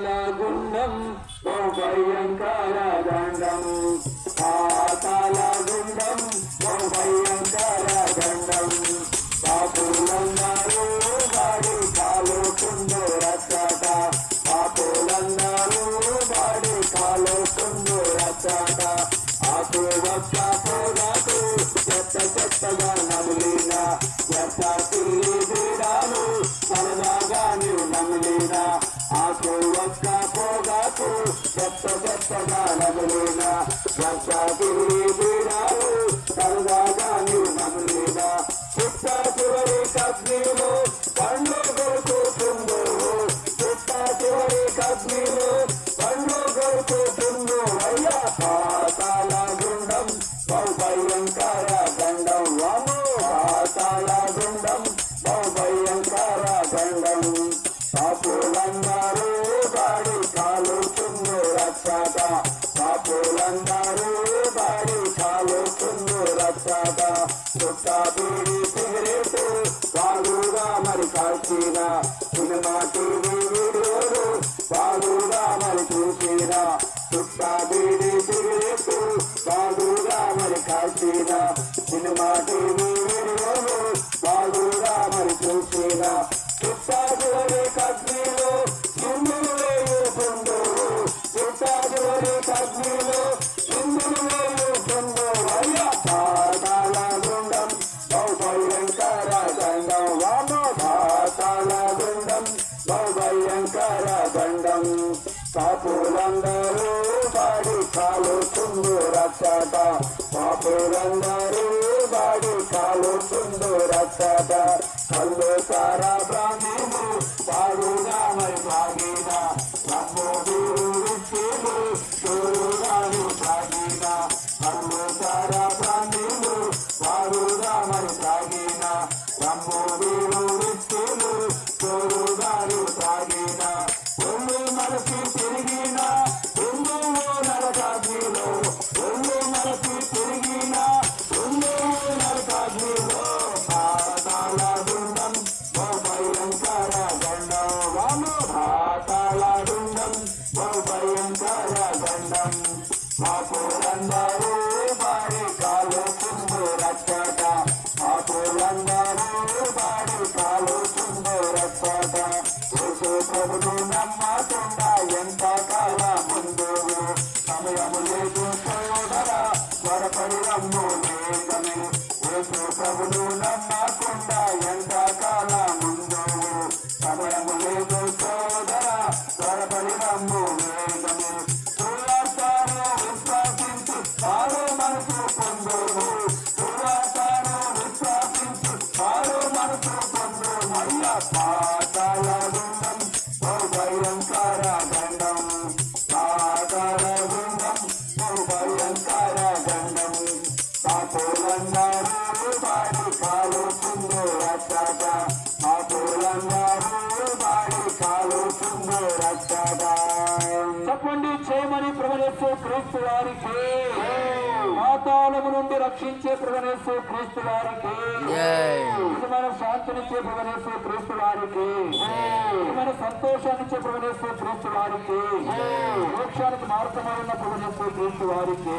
పాతాల గుండం ఓ భయంకర దండం పాతాల గుండం ఓ భయంకర దండం పాపులందరూ వాడి కాలుకుందో రచ్చట. పాపులందరూ వాడి కాలుకుందో రచ్చట. ఆకు ఒక్క పోదాకు చెత్త చెత్తగా నమిలిన చెత్త తిరిగి సరదాగా నీవు నమిలిన పుట్ట చివరి కగ్నిలో రక్షక పాపులందరూ బారి చాలుతుంది రక్షక చుట్ట బీడి సిగరెట్ బాగుగా మరి కాల్చిన. సినిమా టీవీ వీడియోలు బాగుగా మరి చూసినా. చుట్ట బీడి సిగరెట్ బాగుగా మరి కాల్చినా. వామ పాతాల గుండం భయంకర దండం పాపులందరూ బాడి కాలుతుందో రక్షట పాపులందరూ బాడి కాలుతుందో రక్షట కళ్ళు సారా పాపులందరూ బాడి కాలు కుందు రచ్చట. పాపులందరూ బాడి కాలు చెప్పండి చేయమని ప్రవణేశ్వ క్రీస్తు వారికి. పాతాళము నుండి రక్షించే ప్రవణేశ్వ క్రీస్తు వారికి. శాంతినిచ్చే ప్రవణేశ్వ క్రీస్తు వారికి. నిజమైన సంతోషాన్నిచ్చే ప్రవణేశ్వ క్రీస్తు వారికి. మోక్షానికి మార్గమైన ప్రవణేశ్వ క్రీస్తు వారికి.